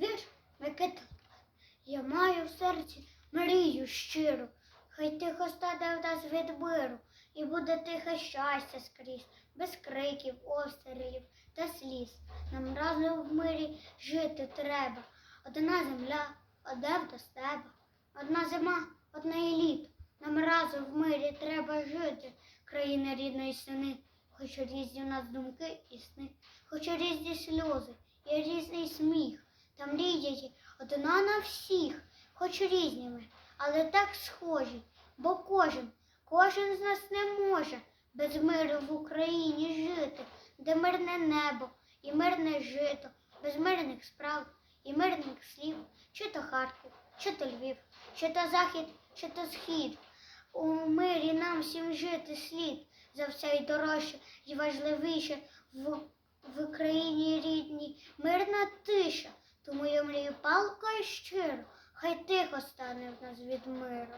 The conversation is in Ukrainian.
Вір, Микита, я маю в серці мрію щиру. Хай тихо стане в нас від миру, і буде тихе щастя скрізь, без криків, обстрілів та сліз. Нам разом в мирі жити треба. Одна земля, одне до стеба, одна зима, одне і літо. Нам разом в мирі треба жити, країни рідної сини, хоч різні в нас думки і сни, хоч різні сльози і різний сміх. Та мріяти одна на всіх, хоч різніми, але так схожі, бо кожен, кожен з нас не може без миру в Україні жити, де мирне небо і мирне жито, без мирних справ і мирних слів, чи то Харків, чи то Львів, чи то Захід, чи то Схід. У мирі нам всім жити слід, за все й дорожче і важливіше. В, в Україні рідній мирна тиша. Тому я мрію палкою щиро, хай тихо стане в нас від миру.